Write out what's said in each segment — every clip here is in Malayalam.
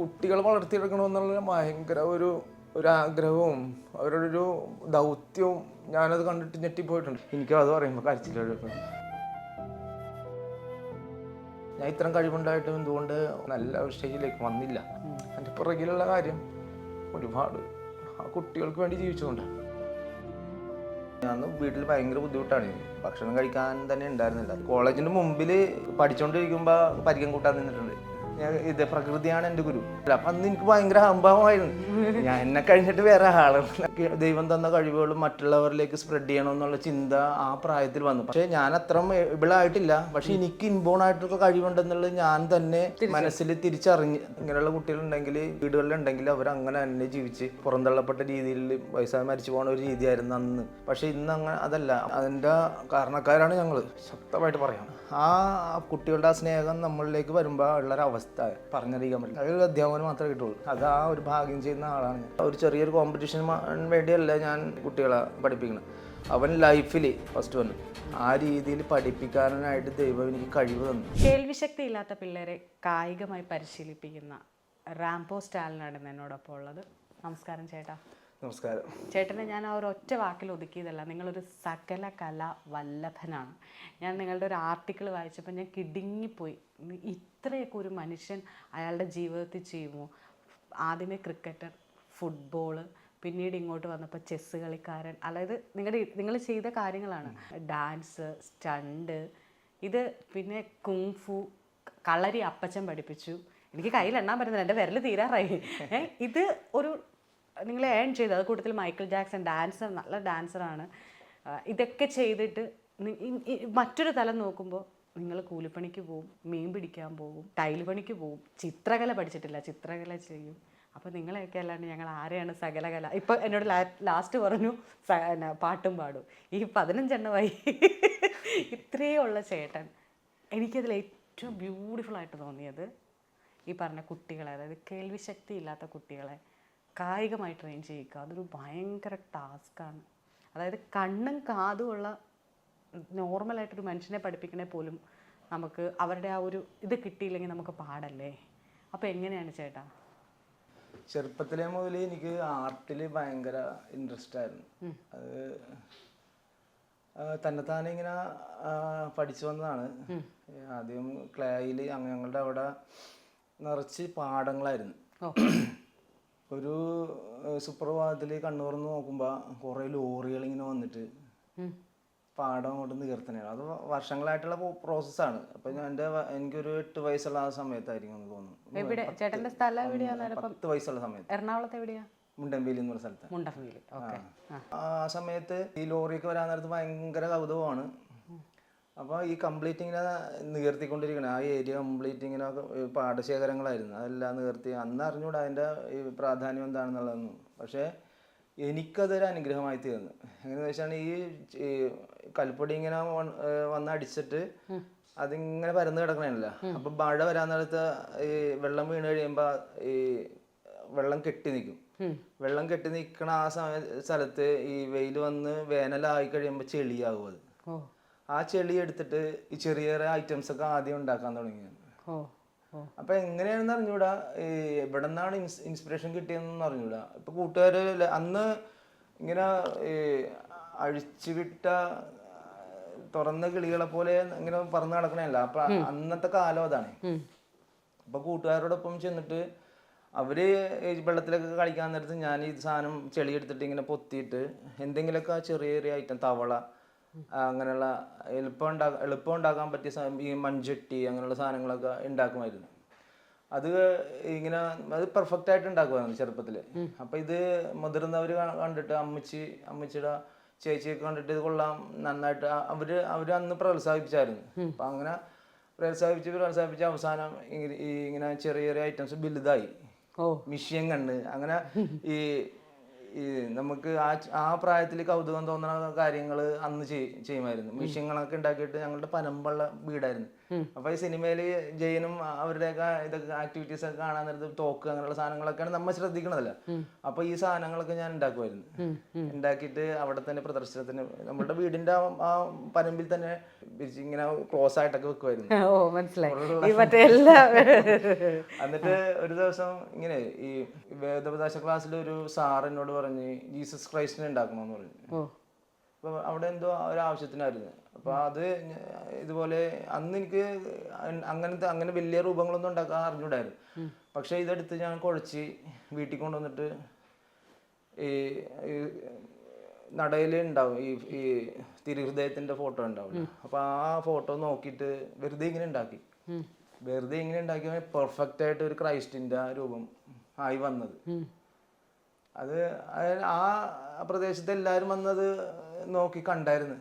കുട്ടികളെ വളർത്തിയെടുക്കണമെന്നുള്ള ഭയങ്കര ഒരു ഒരു ആഗ്രഹവും അവരുടെ ഒരു ദൗത്യവും ഞാനത് കണ്ടിട്ട് ഞെട്ടിപ്പോയിട്ടുണ്ട്. എനിക്ക് അത് പറയുമ്പോൾ കരച്ചിലെടുക്കും ഞാൻ ഇത്രയും കഴിവുണ്ടായിട്ടും എന്തുകൊണ്ട് നല്ല സ്റ്റേജിലേക്ക് വന്നില്ല. എന്റെ പുറകിലുള്ള കാര്യം ഒരുപാട് ആ കുട്ടികൾക്ക് വേണ്ടി ജീവിച്ചുകൊണ്ട്. ഞാൻ വീട്ടിൽ ഭയങ്കര ബുദ്ധിമുട്ടാണ്. ഭക്ഷണം കഴിക്കാൻ തന്നെ ഉണ്ടായിരുന്നില്ല. കോളേജിന്റെ മുമ്പിൽ പഠിച്ചുകൊണ്ടിരിക്കുമ്പോൾ പരിക്കം കൂട്ടാൻ നിന്നിട്ടുണ്ട്. ഞാൻ ഇത് പ്രകൃതിയാണ് എന്റെ ഗുരു. അപ്പൊ അന്ന് എനിക്ക് ഭയങ്കര അഹംഭാവമായിരുന്നു. ഞാൻ എന്നെ കഴിഞ്ഞിട്ട് വേറെ ആളുകൾ ദൈവം തന്ന കഴിവുകൾ മറ്റുള്ളവരിലേക്ക് സ്പ്രെഡ് ചെയ്യണം എന്നുള്ള ചിന്ത ആ പ്രായത്തിൽ വന്നു. പക്ഷേ ഞാൻ അത്ര ഇവിളായിട്ടില്ല. പക്ഷെ എനിക്ക് ഇൻബോൺ ആയിട്ടുള്ള കഴിവുണ്ടെന്നുള്ളത് ഞാൻ തന്നെ മനസ്സിൽ തിരിച്ചറിഞ്ഞ്. ഇങ്ങനെയുള്ള കുട്ടികളുണ്ടെങ്കിൽ വീടുകളിലുണ്ടെങ്കിൽ അവർ അങ്ങനെ തന്നെ ജീവിച്ച് പുറന്തള്ളപ്പെട്ട രീതിയിൽ വയസ്സായി മരിച്ചു പോകുന്ന ഒരു രീതിയായിരുന്നു അന്ന്. പക്ഷെ ഇന്ന് അങ്ങനെ അതല്ല. അതിന്റെ കാരണക്കാരാണ് ഞങ്ങൾ ശക്തമായിട്ട് പറയാം. ആ കുട്ടികളുടെ ആ സ്നേഹം നമ്മളിലേക്ക് വരുമ്പോൾ ഉള്ളൊരു അവസ്ഥ പറഞ്ഞറിയിക്കാൻ പറ്റില്ല അതൊരു അധ്യാപനം മാത്രമേ കിട്ടുള്ളൂ. അത് ആ ഒരു ഭാഗ്യം ചെയ്യുന്ന ആളാണ് ഞാൻ. ഒരു ചെറിയൊരു കോമ്പറ്റീഷൻ വേണ്ടിയല്ല ഞാൻ കുട്ടികളെ പഠിപ്പിക്കുന്നത് അവൻ ലൈഫിൽ ഫസ്റ്റ് വന്നു. ആ രീതിയിൽ പഠിപ്പിക്കാനായിട്ട് ദൈവം എനിക്ക് കഴിവ് തന്നു. കേൾവിശക്തി ഇല്ലാത്ത പിള്ളേരെ കായികമായി പരിശീലിപ്പിക്കുന്ന റാംപോ സ്റ്റാലിനാണ് എന്നോടൊപ്പം ഉള്ളത്. നമസ്കാരം ചേട്ടാ. നമസ്കാരം. ചേട്ടനെ ഞാൻ ആ ഒരു ഒറ്റ വാക്കിൽ ഒതുക്കിയതല്ല. നിങ്ങളൊരു സകല കല വല്ലഭനാണ്. ഞാൻ നിങ്ങളുടെ ഒരു ആർട്ടിക്കിൾ വായിച്ചപ്പോൾ ഞാൻ കിടുങ്ങിപ്പോയി. ഇത്രയൊക്കെ ഒരു മനുഷ്യൻ അയാളുടെ ജീവിതത്തിൽ ചെയ്യുമോ? ആദ്യമേ ക്രിക്കറ്റർ ഫുട്ബോൾ പിന്നീട് ഇങ്ങോട്ട് വന്നപ്പോൾ ചെസ്സ് കളിക്കാരൻ. അതായത് നിങ്ങളുടെ നിങ്ങൾ ചെയ്ത കാര്യങ്ങളാണ്. ഡാൻസ് സ്റ്റണ്ട് ഇത് പിന്നെ കുങ്ഫു കളരി അപ്പച്ചൻ പഠിപ്പിച്ചു. എനിക്ക് കയ്യിൽ എണ്ണാൻ പറ്റുന്നില്ല എന്റെ വിരൽ തീരാറായി. ഇത് ഒരു നിങ്ങൾ ഏൺ ചെയ്തു. അത് കൂട്ടത്തിൽ മൈക്കിൾ ജാക്സൺ ഡാൻസർ നല്ല ഡാൻസറാണ്. ഇതൊക്കെ ചെയ്തിട്ട് മറ്റൊരു തലം നോക്കുമ്പോൾ നിങ്ങൾ കൂലിപ്പണിക്ക് പോവും മീൻ പിടിക്കാൻ പോകും ടൈൽ പണിക്ക് പോവും. ചിത്രകല പഠിച്ചിട്ടില്ല ചിത്രകല ചെയ്യും. അപ്പോൾ നിങ്ങളെയൊക്കെ അല്ലാണ്ട് ഞങ്ങൾ ആരെയാണ് സകലകല? ഇപ്പോൾ എന്നോട് ലാസ്റ്റ് പറഞ്ഞു പാട്ടും പാടും. ഈ പതിനഞ്ചെണ്ണമായി ഇത്രയേ ഉള്ള ചേട്ടൻ. എനിക്കതിൽ ഏറ്റവും ബ്യൂട്ടിഫുൾ ആയിട്ട് തോന്നിയത് ഈ പറഞ്ഞ കുട്ടികളെ അതായത് കേൾവിശക്തി ഇല്ലാത്ത കുട്ടികളെ കായികമായി ട്രെയിൻ ചെയ്യിക്കുക. അതൊരു ഭയങ്കര ടാസ്ക്കാണ് അതായത് കണ്ണും കാതും ഉള്ള നോർമലായിട്ടൊരു മനുഷ്യനെ പഠിപ്പിക്കണേ പോലും നമുക്ക് അവരുടെ ആ ഒരു ഇത് കിട്ടിയില്ലെങ്കിൽ നമുക്ക് പാടല്ലേ? അപ്പോൾ എങ്ങനെയാണ് ചേട്ടാ? ചെറുപ്പത്തിലെ മുതൽ എനിക്ക് ആർട്ടിൽ ഭയങ്കര ഇൻട്രസ്റ്റ് ആയിരുന്നു. അത് തന്നെത്താനെ ഇങ്ങനെ പഠിച്ചു വന്നതാണ്. ആദ്യം ക്ലേയിൽ ഞങ്ങളുടെ അവിടെ നിറച്ച് പാടങ്ങളായിരുന്നു. ഒരു സുപ്രഭാതത്തിൽ കണ്ണു തുറന്ന് നോക്കുമ്പോൾ കുറേ ലോറികൾ ഇങ്ങനെ വന്നിട്ട് പാടം കൊണ്ട് നികർത്തണയാണ് അത് വർഷങ്ങളായിട്ടുള്ള പ്രോസസ്സാണ് ഞാൻ എന്റെ വ- എനിക്കൊരു എട്ട് വയസ്സുള്ള ആ സമയത്തായിരിക്കും എന്ന് തോന്നുന്നു സ്ഥലം എവിടെയാണ് പത്ത് വയസ്സുള്ള സമയത്ത്. എറണാകുളത്ത് എവിടെയാ? മുണ്ടമ്പേലി എന്ന് പറഞ്ഞ സ്ഥലത്ത് ആ. സമയത്ത് ഈ ലോറിയൊക്കെ വരാൻ നേരത്ത് ഭയങ്കര കൗതുകമാണ്. അപ്പോൾ ഈ കംപ്ലീറ്റ് ഇങ്ങനെ നികർത്തിക്കൊണ്ടിരിക്കണം. ആ ഏരിയ കംപ്ലീറ്റ് ഇങ്ങനെ പാടശേഖരങ്ങളായിരുന്നു. അതെല്ലാം നികർത്തി. അന്ന് അറിഞ്ഞൂടാ അതിന്റെ പ്രാധാന്യം എന്താണെന്നുള്ളതെന്ന്. പക്ഷേ എനിക്കതൊരു അനുഗ്രഹമായി തീർന്നു. എങ്ങനെയെന്ന് വെച്ചാൽ ഈ കൽപ്പൊടി ഇങ്ങനെ വന്ന് അടിച്ചിട്ട് അതിങ്ങനെ പരന്ന് കിടക്കണല്ലോ അപ്പൊ മഴ വരാൻ നേരത്ത് ഈ വെള്ളം വീണ് കഴിയുമ്പോ ഈ വെള്ളം കെട്ടി നിൽക്കും വെള്ളം കെട്ടി നിൽക്കണ ആ സമയ സ്ഥലത്ത് ഈ വെയിൽ വന്ന് വേനലായി കഴിയുമ്പോൾ ചെളിയാകും അത്. ആ ചെളി എടുത്തിട്ട് ഈ ചെറിയ ചെറിയ ഐറ്റംസ് ഒക്കെ ആദ്യം ഉണ്ടാക്കാൻ തുടങ്ങി ഓ ഓ. അപ്പൊ എങ്ങനെയാണെന്ന് അറിഞ്ഞൂടാ? ഈ എവിടെ നിന്നാണ് ഇൻസ്പിറേഷൻ കിട്ടിയതെന്ന് അറിഞ്ഞൂടാ. ഇപ്പൊ കൂട്ടുകാര് അന്ന് ഇങ്ങനെ ഈ അഴിച്ചുവിട്ട തുറന്ന കിളികളെ പോലെ ഇങ്ങനെ പറന്ന് നടക്കണല്ല അപ്പൊ അന്നത്തെ കാലം അതാണ്. അപ്പൊ കൂട്ടുകാരോടൊപ്പം ചെന്നിട്ട് അവർ വെള്ളത്തിലൊക്കെ കളിക്കാൻ നേരത്ത് ഞാൻ ഈ സാധനം ചെളിയെടുത്തിട്ട് ഇങ്ങനെ പൊത്തിയിട്ട് എന്തെങ്കിലുമൊക്കെ ചെറിയ ചെറിയ ഐറ്റം തവള അങ്ങനെയുള്ള എളുപ്പം ഉണ്ടാക്കാൻ എളുപ്പം ഉണ്ടാക്കാൻ പറ്റിയ ഈ മൺചട്ടി അങ്ങനെയുള്ള സാധനങ്ങളൊക്കെ ഉണ്ടാക്കുമായിരുന്നു. അത് ഇങ്ങനെ അത് പെർഫെക്റ്റ് ആയിട്ട് ഉണ്ടാക്കുമായിരുന്നു ചെറുപ്പത്തിൽ അപ്പൊ ഇത് മുതിർന്നവർ കണ്ടിട്ട് അമ്മച്ചി അമ്മച്ചിയുടെ ചേച്ചിയൊക്കെ കണ്ടിട്ട് ഇത് കൊള്ളാം നന്നായിട്ട് അവർ അവർ അന്ന് പ്രോത്സാഹിപ്പിച്ചായിരുന്നു. അപ്പൊ അങ്ങനെ പ്രോത്സാഹിപ്പിച്ച് പ്രോത്സാഹിപ്പിച്ച് അവസാനം ഇങ്ങനെ ഈ ഇങ്ങനെ ചെറിയ ചെറിയ ഐറ്റംസ് വലുതായി. മിഷ്യൻ കണ്ണ് അങ്ങനെ ഈ ഈ നമുക്ക് ആ ആ പ്രായത്തിൽ കൗതുകം തോന്നുന്ന കാര്യങ്ങൾ അന്ന് ചെയ്യുമായിരുന്നു. ചെയ്യുമായിരുന്നു മിഷ്യങ്ങളൊക്കെ ഉണ്ടാക്കിയിട്ട് ഞങ്ങളുടെ പനമ്പുള്ള വീടായിരുന്നു. അപ്പൊ ഈ സിനിമയിൽ ജയനും അവരുടെയൊക്കെ ഇതൊക്കെ ആക്ടിവിറ്റീസ് ഒക്കെ കാണാൻ നേരത്ത് തോക്ക് അങ്ങനെയുള്ള സാധനങ്ങളൊക്കെയാണ് നമ്മൾ ശ്രദ്ധിക്കണതല്ല? അപ്പൊ ഈ സാധനങ്ങളൊക്കെ ഞാൻ ഉണ്ടാക്കുമായിരുന്നു. ഉണ്ടാക്കിയിട്ട് അവിടെ തന്നെ പ്രദർശനത്തിന് നമ്മുടെ വീടിന്റെ ആ- പരമ്പിൽ തന്നെ ഇങ്ങനെ ക്ലോസ് ആയിട്ടൊക്കെ വെക്കുമായിരുന്നു. എന്നിട്ട് ഒരു ദിവസം ഇങ്ങനെ ഈ വേദപദാശ ക്ലാസ്സിൽ ഒരു സാർ എന്നോട് പറഞ്ഞ് ജീസസ് ക്രൈസ്റ്റിനെ ഉണ്ടാക്കണമെന്ന് പറഞ്ഞു. അപ്പോൾ അവിടെ എന്തോ ഒരു ആവശ്യത്തിനായിരുന്നു അപ്പോൾ അത് ഇതുപോലെ അന്ന് എനിക്ക് അങ്ങനത്തെ അങ്ങനെ വലിയ രൂപങ്ങളൊന്നും ഉണ്ടാക്കാൻ അറിഞ്ഞൂടായിരുന്നു. പക്ഷേ ഇതെടുത്ത് ഞാൻ കുഴച്ച് വീട്ടിൽ കൊണ്ടുവന്നിട്ട് ഈ നടയിൽ ഉണ്ടാവും. ഈ ഈ തിരുഹൃദയത്തിന്റെ ഫോട്ടോ ഉണ്ടാവും അപ്പൊ ആ ഫോട്ടോ നോക്കിയിട്ട് വെറുതെ ഇങ്ങനെ ഉണ്ടാക്കി. വെറുതെ ഇങ്ങനെ ഉണ്ടാക്കിയ പെർഫെക്റ്റ് ആയിട്ട് ഒരു ക്രൈസ്റ്റിന്റെ ആ രൂപം ആയി വന്നത്. അത് അത് ആ പ്രദേശത്ത് എല്ലാവരും വന്നത് നോക്കി കണ്ടായിരുന്നു.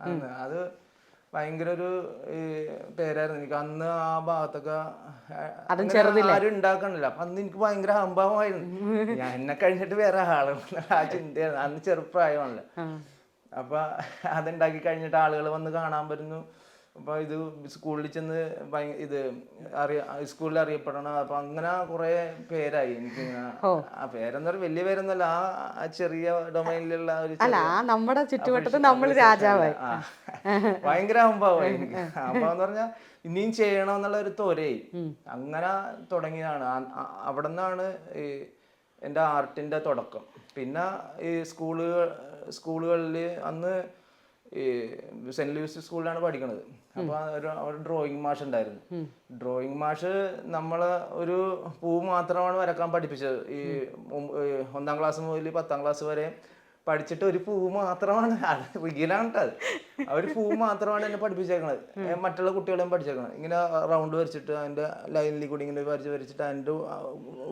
അന്ന് അത് ഭയങ്കര ഒരു പേരായിരുന്നു. എനിക്ക് അന്ന് ആ ഭാഗത്തൊക്കെ ആരും ഉണ്ടാക്കണില്ല. അപ്പൊ അന്ന് എനിക്ക് ഭയങ്കര അഹംഭാവമായിരുന്നു. ഞാൻ എന്നെ കഴിഞ്ഞിട്ട് വേറെ ആളുകൾ ആ ചിന്തയായിരുന്നു അന്ന് ചെറുപ്രായമാണല്ലോ. അപ്പൊ അതുണ്ടാക്കി കഴിഞ്ഞിട്ട് ആളുകൾ വന്ന് കാണാൻ വരുന്നു. അപ്പൊ ഇത് സ്കൂളിൽ ചെന്ന് ഇത് അറിയ സ്കൂളിൽ അറിയപ്പെടണം. അപ്പൊ അങ്ങനെ കുറെ പേരായി. എനിക്കിങ്ങനെ ആ പേരെന്ന് പറഞ്ഞാൽ വലിയ പേരൊന്നല്ല. ആ ചെറിയ ഡൊമൈനിലുള്ള ഒരു അല്ല ആ നമ്മുടെ ചുറ്റുവട്ടത്ത് നമ്മൾ രാജാവായി. ഭയങ്കര അമ്പാവായി എനിക്ക്. അമ്പാന്ന് എന്ന് പറഞ്ഞാൽ ഇനിയും ചെയ്യണം എന്നുള്ള ഒരു ത്വരയായി. അങ്ങനെ തുടങ്ങിയതാണ്. അവിടെ നിന്നാണ് ഈ എന്റെ ആർട്ടിന്റെ തുടക്കം. പിന്നെ ഈ സ്കൂളുകൾ സ്കൂളുകളിൽ അന്ന് ഈ സെന്റ് ലൂയിസ് സ്കൂളിലാണ് പഠിക്കണത്. അപ്പൊ ഒരു ഡ്രോയിങ് മാഷ് ഉണ്ടായിരുന്നു. ഡ്രോയിങ് മാഷ് നമ്മളെ ഒരു പൂ മാത്രമാണ് വരക്കാൻ പഠിപ്പിച്ചത്. ഈ ഒന്നാം ക്ലാസ് മുതൽ പത്താം ക്ലാസ് വരെ പഠിച്ചിട്ട് ഒരു പൂ മാത്രമാണ്. അത് റിയലാണ് ആ ഒരു പൂ മാത്രമാണ് എന്നെ പഠിപ്പിച്ചേക്കണത്. മറ്റുള്ള കുട്ടികളെയും പഠിച്ചേക്കണത്. ഇങ്ങനെ റൗണ്ട് വരച്ചിട്ട് അതിന്റെ ലൈനിൽ കൂടി ഇങ്ങനെ വരച്ച് വരച്ചിട്ട് അതിന്റെ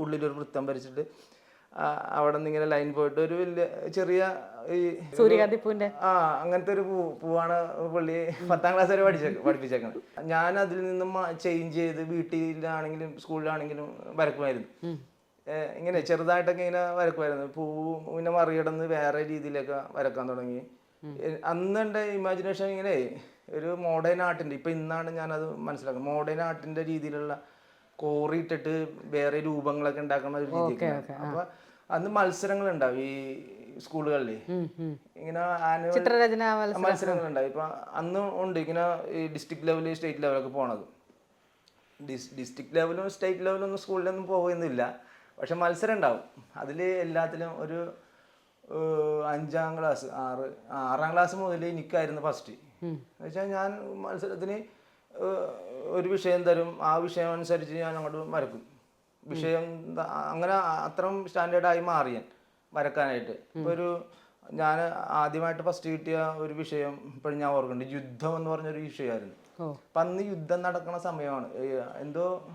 ഉള്ളിലൊരു വൃത്തം വരച്ചിട്ട് അവിടെ നിന്ന് ഇങ്ങനെ ലൈൻ പോയിട്ട് ഒരു വലിയ ചെറിയ ഈ സൂര്യകാന്തി പൂവിന്റെ ആ അങ്ങനത്തെ ഒരു പൂ പൂവാണ് പുള്ളി പത്താം ക്ലാസ് വരെ പഠിച്ച പഠിപ്പിച്ചേക്കണത് ഞാൻ അതിൽ നിന്നും ചേഞ്ച് ചെയ്ത് വീട്ടിലാണെങ്കിലും സ്കൂളിലാണെങ്കിലും വരക്കുമായിരുന്നു. ഇങ്ങനെ ചെറുതായിട്ടൊക്കെ ഇങ്ങനെ വരക്കുമായിരുന്നു. പൂ പിന്നെ മറികടന്ന് വേറെ രീതിയിലൊക്കെ വരക്കാൻ തുടങ്ങി. അന്നുണ്ട് ഇമാജിനേഷൻ ഇങ്ങനെ ഒരു മോഡേൺ ആർട്ടിന്റെ ഇപ്പം ഇന്നാണ് ഞാൻ അത് മനസ്സിലാക്കുന്നത് മോഡേൺ ആർട്ടിന്റെ രീതിയിലുള്ള കോറിയിട്ടിട്ട് വേറെ രൂപങ്ങളൊക്കെ ഉണ്ടാക്കുന്ന ഒരു രീതിയൊക്കെ അപ്പൊ അന്ന് മത്സരങ്ങൾ ഉണ്ടാവും ഈ സ്കൂളുകളിൽ ഇങ്ങനെ ചിത്രരചന മത്സരങ്ങൾ ഉണ്ടാവും ഇപ്പൊ അന്ന് ഉണ്ട് ഇങ്ങനെ ഈ ഡിസ്ട്രിക്ട് ലെവൽ സ്റ്റേറ്റ് ലെവലൊക്കെ പോണത്. ഡിസ്ട്രിക്ട് ലെവലും സ്റ്റേറ്റ് ലെവലും ഒന്നും സ്കൂളിലൊന്നും പോകുന്നില്ല പക്ഷെ മത്സരം ഉണ്ടാവും അതിൽ എല്ലാത്തിലും ഒരു അഞ്ചാം ക്ലാസ് ആറ് ആറാം ക്ലാസ് മുതൽ എനിക്കായിരുന്നു ഫസ്റ്റ് എന്നുവെച്ചാൽ ഞാൻ മത്സരത്തിന് ഒരു വിഷയം തരും. ആ വിഷയം അനുസരിച്ച് ഞാൻ അങ്ങോട്ട് വരക്കും വിഷയം അങ്ങനെ അത്രയും സ്റ്റാൻഡേർഡായി മാറി ഞാൻ വരക്കാനായിട്ട് ഒരു ഞാൻ ആദ്യമായിട്ട് ഫസ്റ്റ് കിട്ടിയ ഒരു വിഷയം ഇപ്പോഴും ഞാൻ ഓർക്കുന്നുണ്ട്. യുദ്ധം എന്ന് പറഞ്ഞൊരു വിഷയമായിരുന്നു. അപ്പൊ അന്ന് യുദ്ധം നടക്കുന്ന സമയമാണ്. എന്തോ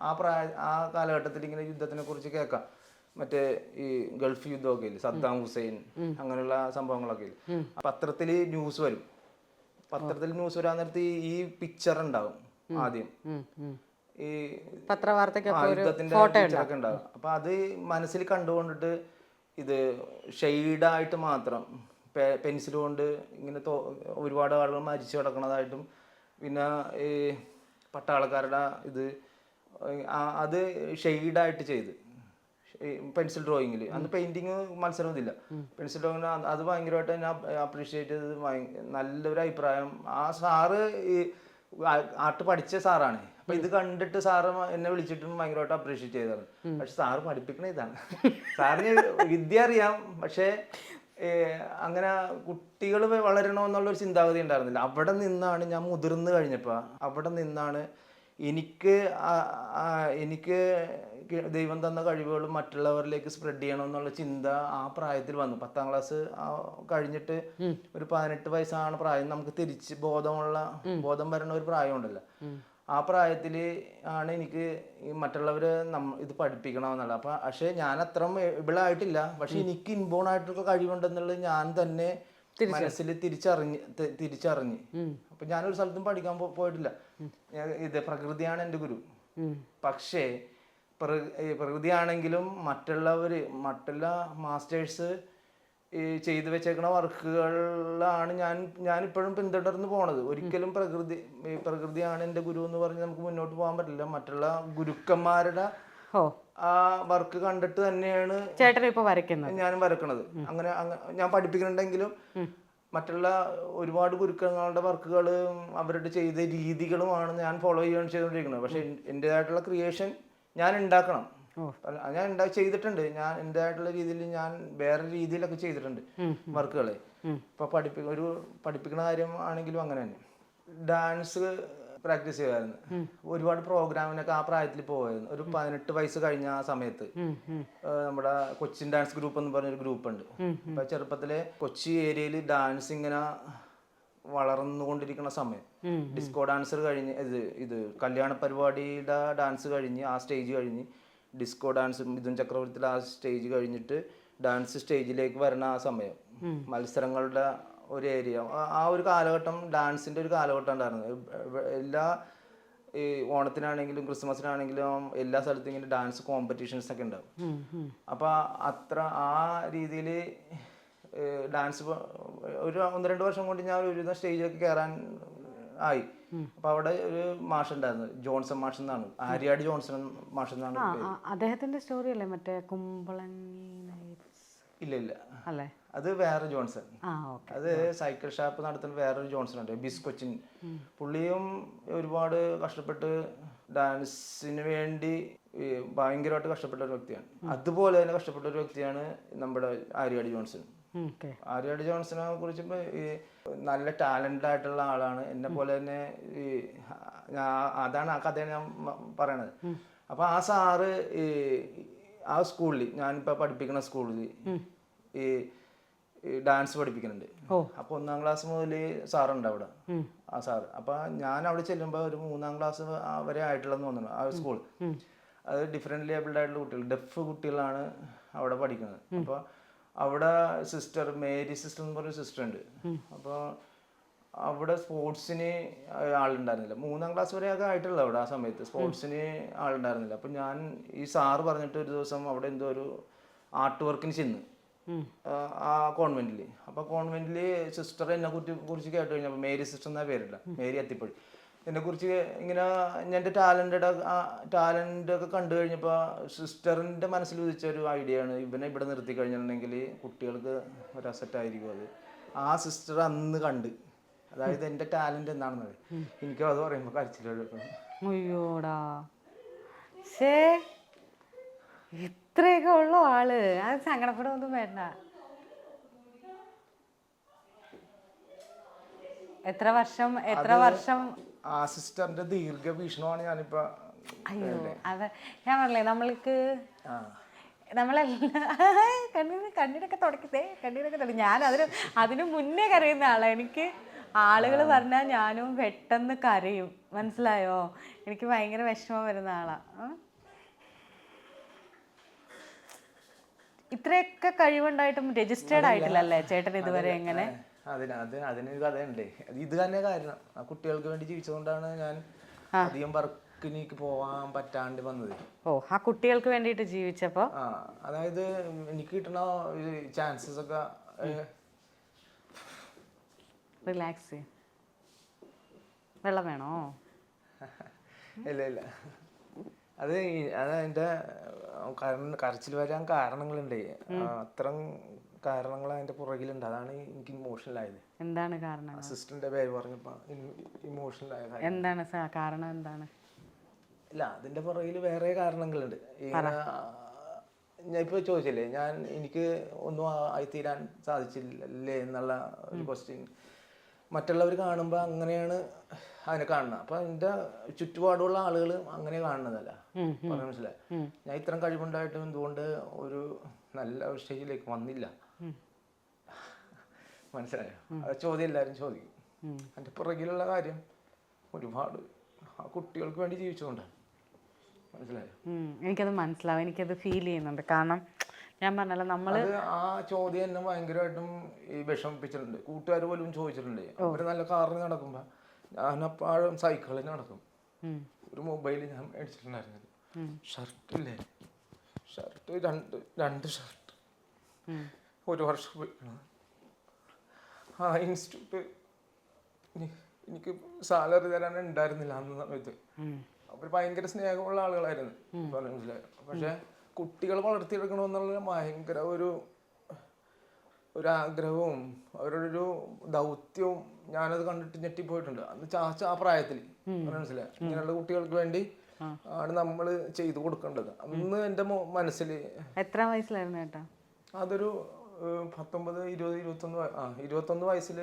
ആ പ്രായ ആ കാലഘട്ടത്തിൽ ഇങ്ങനെ യുദ്ധത്തിനെ കുറിച്ച് കേൾക്കാം. മറ്റേ ഈ ഗൾഫ് യുദ്ധമൊക്കെ ഇല്ലേ? സദ്ദാം ഹുസൈൻ അങ്ങനെയുള്ള സംഭവങ്ങളൊക്കെ ഇല്ലേ? പത്രത്തിൽ ന്യൂസ് വരും. പത്രത്തിൽ ന്യൂസ് വരാൻ നേരത്ത് ഈ- പിക്ചർ ഉണ്ടാവും ആദ്യം. ഈ പത്രവാർത്തയ്ക്കൊക്കെ ആ, ഒരു യുദ്ധത്തിന്റെ ഫോട്ടോ picture ഒക്കെ ഉണ്ടാവും. അപ്പൊ അത് മനസ്സിൽ കണ്ടുകൊണ്ടിട്ട് ഇത് ഷെയ്ഡായിട്ട് മാത്രം പെൻസിൽ കൊണ്ട് ഇങ്ങനെ തോ- ഒരുപാട് ആളുകൾ മരിച്ചു കിടക്കുന്നതായിട്ടും പിന്നെ ഈ പട്ടാളക്കാരുടെ ഇത് ആ- അത് ഷെയ്ഡായിട്ട് ചെയ്ത്. പെൻസിൽ ഡ്രോയിങ്ങിൽ അന്ന് പെയിന്റിങ് മത്സരം ഇതില്ല പെൻസിൽ ഡ്രോയിങ്ങിന് അത് ഭയങ്കരമായിട്ട് ഞാൻ അപ്രീഷിയേറ്റ് ചെയ്തത് ഭയ- നല്ലൊരു അഭിപ്രായം. ആ സാറ് ഈ ആർട്ട് പഠിച്ച സാറാണ്. അപ്പൊ ഇത് കണ്ടിട്ട് സാറ് എന്നെ വിളിച്ചിട്ടും ഭയങ്കരമായിട്ട് അപ്രീഷിയേറ്റ് ചെയ്തതാണ്. പക്ഷെ സാറ് പഠിപ്പിക്കണ ഇതാണ്. സാറിന് വിദ്യ അറിയാം പക്ഷേ അങ്ങനെ കുട്ടികൾ വളരണമെന്നുള്ള ഒരു ചിന്താഗതി ഉണ്ടായിരുന്നില്ല. അവിടെ നിന്നാണ് ഞാൻ മുതിർന്നു കഴിഞ്ഞപ്പോൾ അവിടെ നിന്നാണ് എനിക്ക് എനിക്ക് ദൈവം തന്ന കഴിവുകൾ മറ്റുള്ളവരിലേക്ക് സ്പ്രെഡ് ചെയ്യണം എന്നുള്ള ചിന്ത ആ പ്രായത്തിൽ വന്നു. പത്താം ക്ലാസ് കഴിഞ്ഞിട്ട് ഒരു പതിനെട്ട് വയസ്സാണ് പ്രായം. നമുക്ക് തിരിച്ച് ബോധമുള്ള ബോധം വരണ ഒരു പ്രായമുണ്ടല്ലോ ആ പ്രായത്തിൽ ആണ് എനിക്ക് മറ്റുള്ളവര് നമ്മ ഇത് പഠിപ്പിക്കണമെന്നുള്ളത്. അപ്പൊ പക്ഷെ ഞാൻ അത്ര ഇബിളായിട്ടില്ല പക്ഷെ എനിക്ക് ഇൻബോൺ ആയിട്ടുള്ള കഴിവുണ്ടെന്നുള്ളത് ഞാൻ തന്നെ മനസ്സിൽ തിരിച്ചറിഞ്ഞ് തിരിച്ചറിഞ്ഞ്. അപ്പൊ ഞാനൊരു സ്ഥലത്തും പഠിക്കാൻ പോയിട്ടില്ല. ഇത് പ്രകൃതിയാണ് എന്റെ ഗുരു. പക്ഷേ പ്രകൃതിയാണെങ്കിലും മറ്റുള്ളവർ മറ്റുള്ള മാസ്റ്റേഴ്സ് ഈ ചെയ്തു വെച്ചേക്കുന്ന വർക്കുകളിലാണ് ഞാൻ ഞാൻ ഇപ്പോഴും പിന്തുടർന്ന് പോണത്. ഒരിക്കലും പ്രകൃതി പ്രകൃതിയാണ് എന്റെ ഗുരു എന്ന് പറഞ്ഞ് നമുക്ക് മുന്നോട്ട് പോകാൻ പറ്റില്ല. മറ്റുള്ള ഗുരുക്കന്മാരുടെ ആ വർക്ക് കണ്ടിട്ട് തന്നെയാണ് ചേട്ടൻ ഇപ്പൊ വരയ്ക്കുന്നത്? ഞാൻ വരക്കണത് അങ്ങനെ ഞാൻ പഠിപ്പിക്കുന്നുണ്ടെങ്കിലും മറ്റുള്ള ഒരുപാട് ഗുരുക്കങ്ങളുടെ വർക്കുകളും അവരുടെ ചെയ്ത രീതികളുമാണ് ഞാൻ ഫോളോ ചെയ്യാൻ ചെയ്തുകൊണ്ടിരിക്കുന്നത്. പക്ഷെ എന്റെതായിട്ടുള്ള ക്രിയേഷൻ ഞാൻ ഉണ്ടാക്കണം ഞാൻ ഉണ്ടാ ചെയ്തിട്ടുണ്ട്. ഞാൻ എന്റെതായിട്ടുള്ള രീതിയിൽ ഞാൻ വേറെ രീതിയിലൊക്കെ ചെയ്തിട്ടുണ്ട് വർക്കുകളെ. ഇപ്പൊ പഠിപ്പി ഒരു പഠിപ്പിക്കുന്ന കാര്യം ആണെങ്കിലും അങ്ങനെ തന്നെ. ഡാൻസ് പ്രാക്ടീസ് ചെയ്യുമായിരുന്നു. ഒരുപാട് പ്രോഗ്രാമിനൊക്കെ ആ പ്രായത്തിൽ പോകുമായിരുന്നു ഒരു പതിനെട്ട് വയസ്സ് കഴിഞ്ഞ ആ സമയത്ത്. നമ്മുടെ കൊച്ചിൻ ഡാൻസ് ഗ്രൂപ്പ് എന്ന് പറഞ്ഞൊരു ഗ്രൂപ്പ് ഉണ്ട് അപ്പൊ ചെറുപ്പത്തിലെ കൊച്ചി ഏരിയയിൽ ഡാൻസ് ഇങ്ങനെ വളർന്നുകൊണ്ടിരിക്കുന്ന സമയം. ഡിസ്കോ ഡാൻസർ കഴിഞ്ഞ് ഇത് ഇത് കല്യാണ പരിപാടിയുടെ ഡാൻസ് കഴിഞ്ഞ് ആ സ്റ്റേജ് കഴിഞ്ഞ് ഡിസ്കോ ഡാൻസ് മിഥുൻ ചക്രവർത്തിയുടെ ആ സ്റ്റേജ് കഴിഞ്ഞിട്ട് ഡാൻസ് സ്റ്റേജിലേക്ക് വരുന്ന ആ സമയം. മത്സരങ്ങളുടെ ഒരു ഏരിയ. ആ ഒരു കാലഘട്ടം ഡാൻസിന്റെ ഒരു കാലഘട്ടം ഉണ്ടായിരുന്നു. എല്ലാ ഈ ഓണത്തിനാണെങ്കിലും ക്രിസ്മസിനാണെങ്കിലും എല്ലാ സ്ഥലത്തും ഇങ്ങനെ ഡാൻസ് കോമ്പറ്റീഷൻസ് ഒക്കെ ഉണ്ടാവും അപ്പൊ അത്ര ആ രീതിയിൽ ഡാൻസ് ഒരു ഒന്ന് രണ്ട് വർഷം കൊണ്ട് ഞാൻ ഒരു സ്റ്റേജിലൊക്കെ കയറാൻ ആയി. അപ്പൊ അവിടെ ഒരു മാഷ് ഉണ്ടായിരുന്നു ജോൺസൺ മാഷ് എന്നാണ്. ആര്യാട് ജോൺസൺ മാഷ് എന്നാണ് അദ്ദേഹത്തിന്റെ സ്റ്റോറി അല്ലേ മറ്റേ കുമ്പളങ്ങി ഇല്ല ഇല്ല. അല്ലേ? അത് വേറെ ജോൺസൺ. അത് സൈക്കിൾ ഷാപ്പ് നടത്തുന്ന വേറൊരു ജോൺസൺ ഉണ്ട് ബിസ് കൊച്ചിൻ പുള്ളിയും ഒരുപാട് കഷ്ടപ്പെട്ട് ഡാൻസിന് വേണ്ടി ഭയങ്കരമായിട്ട് കഷ്ടപ്പെട്ട ഒരു വ്യക്തിയാണ്. അതുപോലെ തന്നെ കഷ്ടപ്പെട്ട ഒരു വ്യക്തിയാണ് നമ്മുടെ ആര്യാടി ജോൺസൺ. ആര്യാടി ജോൺസനെ കുറിച്ച് നല്ല ടാലന്റഡ് ആയിട്ടുള്ള ആളാണ്. എന്നെ പോലെ തന്നെ ഈ അതാണ് ആ കഥയാണ് ഞാൻ പറയണത്. അപ്പൊ ആ സാറ് ഈ ആ സ്കൂളിൽ ഞാനിപ്പോ പഠിപ്പിക്കുന്ന സ്കൂളിൽ ഈ ഈ ഡാൻസ് പഠിപ്പിക്കുന്നുണ്ട്. അപ്പൊ ഒന്നാം ക്ലാസ് മുതൽ സാറുണ്ട് അവിടെ. ആ സാറ്. അപ്പൊ ഞാൻ അവിടെ ചെല്ലുമ്പോൾ ഒരു മൂന്നാം ക്ലാസ് വരെ ആയിട്ടുള്ളതെന്ന് തോന്നുന്നു ആ സ്കൂൾ അത് ഡിഫറെന്റ് ലേബിൾഡ് ആയിട്ടുള്ള കുട്ടികൾ ഡെഫ് കുട്ടികളാണ് അവിടെ പഠിക്കുന്നത്. അപ്പോൾ അവിടെ സിസ്റ്റർ മേരി സിസ്റ്റർ എന്ന് പറഞ്ഞ സിസ്റ്റർ ഉണ്ട്. അപ്പോൾ അവിടെ സ്പോർട്സിന് ആളുണ്ടായിരുന്നില്ല. മൂന്നാം ക്ലാസ് വരെ ഒക്കെ ആയിട്ടുള്ള അവിടെ ആ സമയത്ത്. സ്പോർട്സിന് ആളുണ്ടായിരുന്നില്ല. അപ്പം ഞാൻ ഈ സാറ് പറഞ്ഞിട്ട് ഒരു ദിവസം അവിടെ എന്തോ ഒരു ആർട്ട് വർക്കിന് ചെന്ന് ആ, ആ കോൺവെന്റിൽ അപ്പോൾ കോൺവെന്റിൽ സിസ്റ്റർ എന്നെ കുറിച്ച് കുറിച്ച് കേട്ട് കഴിഞ്ഞപ്പോൾ മേരി സിസ്റ്റർ എന്നാ പേരില്ല മേരി അത്തിപ്പഴി എന്നെ കുറിച്ച് ഇങ്ങനെ എന്റെ ടാലന്റഡ് ടാലന്റ് ഒക്കെ കണ്ടു കഴിഞ്ഞപ്പോൾ സിസ്റ്ററിന്റെ മനസ്സിൽ ഉദിച്ച ഒരു ഐഡിയ ആണ് ഇവനെ ഇവിടെ നിർത്തി കഴിഞ്ഞിട്ടുണ്ടെങ്കിൽ കുട്ടികൾക്ക് ഒരു അസറ്റ് ആയിരിക്കും അത്. ആ സിസ്റ്റർ അന്ന് കണ്ട്. അതായത് എന്റെ ടാലന്റ് എന്താണെന്നത്. എനിക്കും അത് പറയുമ്പോൾ കരച്ചിലെടുക്കും അയ്യോടാ. ശേ ഇത്രയൊക്കെ ഉള്ള ആൾ. അത് സങ്കടപ്പെടുമൊന്നും വേണ്ട. എത്ര വർഷം എത്ര വർഷം ആ സിസ്റ്ററിന്റെ ദീർഘവീക്ഷണമാണ് ഞാനിപ്പോ അയ്യോ അതെ ഞാൻ പറഞ്ഞേ നമ്മൾക്ക് നമ്മളെല്ലാം കണ്ണീര് കണ്ണീരൊക്കെ തുടക്കത്തെ കണ്ണീരൊക്കെ തുടങ്ങി ഞാൻ അതിന് അതിനു മുന്നേ കരയുന്ന ആളാണ് എനിക്ക് ആളുകൾ പറഞ്ഞാൽ ഞാനും പെട്ടെന്ന് കരയും. മനസ്സിലായോ? എനിക്ക് ഭയങ്കര വിഷമം വരുന്ന ആളാ. ഇത്രയൊക്കെ കഴിവുണ്ടായിട്ടും രജിസ്റ്റേർഡ് ആയിട്ടില്ലല്ലേ ചേട്ടൻ ഇതുവരെ എങ്ങനെ? അതിന് അത് അതിനൊരു കഥയുണ്ട് ഇത് തന്നെ കാരണം. ആ കുട്ടികൾക്ക് വേണ്ടി ജീവിച്ചതുകൊണ്ടാണ് ഞാൻ അധികം വർക്കിലേക്ക് പോവാൻ പറ്റാണ്ട് വന്നത്. ഓ ആ കുട്ടികൾക്ക് വേണ്ടിയിട്ട് ജീവിച്ചപ്പോ? ആ അതായത് എനിക്ക് കിട്ടുന്ന ചാൻസസ് ഒക്കെ റിലാക്സ് വെള്ളം വേണോ? ഇല്ല ഇല്ല. അത് അത് കാരണം കരച്ചിൽ വരാൻ കാരണങ്ങളുണ്ട്. അത്രയും കാരണങ്ങൾ അതിന്റെ പുറകിലുണ്ട്. അതാണ് എനിക്ക് ഇമോഷണൽ ആയത് എന്താണ് കാരണം അസിസ്റ്റന്റിന്റെ പേര് പറഞ്ഞപ്പോ ഇമോഷണൽ ആയ കാര്യം. എന്താണ് കാരണം എന്താണ്? ഇല്ല അതിന്റെ പുറകിൽ വേറെ കാരണങ്ങളുണ്ട്. ഞാൻ ഇപ്പൊ ചോദിച്ചില്ലേ ഞാൻ എനിക്ക് ഒന്നും ആയിത്തീരാൻ സാധിച്ചില്ലേ എന്നുള്ള ഒരു ക്വസ്റ്റ്യൻ മറ്റുള്ളവർ കാണുമ്പോൾ അങ്ങനെയാണ് അതിനെ കാണുന്നത്. അപ്പൊ എന്റെ ചുറ്റുപാടുള്ള ആളുകൾ അങ്ങനെ കാണുന്നതല്ല. പറഞ്ഞ മനസ്സിലായി? ഞാൻ ഇത്രയും കഴിവുണ്ടായിട്ടും എന്തുകൊണ്ട് ഒരു നല്ല ഒരു സ്റ്റേജിലേക്ക് വന്നില്ല? മനസ്സിലായോ? ചോദ്യം എല്ലാവരും ചോദിക്കും. അതിന്റെ പുറകിലുള്ള കാര്യം ഒരുപാട് ആ കുട്ടികൾക്ക് വേണ്ടി ജീവിച്ചുകൊണ്ടാണ് മനസ്സിലായോ? എനിക്കത് മനസ്സിലാവും. എനിക്കത് ഫീൽ ചെയ്യുന്നുണ്ട്. കാരണം ഞാൻ പറഞ്ഞല്ലോ നമ്മൾ അത് ആ ചോദ്യം എന്നെ ഭയങ്കരമായിട്ടും വിഷമിപ്പിച്ചിട്ടുണ്ട്. കൂട്ടുകാർ പോലും ചോദിച്ചിട്ടുണ്ട്. അവർ നല്ല കാറിൽ നടക്കുമ്പോ ഞാൻ അപ്പാഴും സൈക്കിളിൽ നടക്കും. ഒരു മൊബൈൽ ഞാൻ മേടിച്ചിട്ടുണ്ടായിരുന്നത്. ഷർട്ട് ഇല്ലേ? ഷർട്ട് രണ്ട് രണ്ട് ഷർട്ട് ഒരു വർഷം ആ ഇൻസ്റ്റിറ്റ്യൂട്ട് എനിക്ക് സാലറി തരാൻ ഉണ്ടായിരുന്നില്ല അന്ന് സമയത്ത്. അവർ ഭയങ്കര സ്നേഹമുള്ള ആളുകളായിരുന്നു. പക്ഷേ പക്ഷെ കുട്ടികൾ വളർത്തിയെടുക്കണമെന്നുള്ള ഭയങ്കര ഒരു ഒരു ആഗ്രഹവും അവരുടെ ഒരു ദൗത്യവും ഞാനത് കണ്ടിട്ട് ഞെട്ടിപ്പോയിട്ടുണ്ട്. അന്ന് ചാച്ച ആ പ്രായത്തിൽ മനസ്സിലായി? ഇങ്ങനെയുള്ള കുട്ടികൾക്ക് വേണ്ടി ആണ് നമ്മൾ ചെയ്തു കൊടുക്കേണ്ടത്. അന്ന് എന്റെ മനസ്സിൽ എത്ര വയസ്സിലായിരുന്നു ചേട്ടാ അതൊരു പത്തൊമ്പത് ഇരുപത് ഇരുപത്തൊന്ന് ആ ഇരുപത്തൊന്ന് വയസ്സിൽ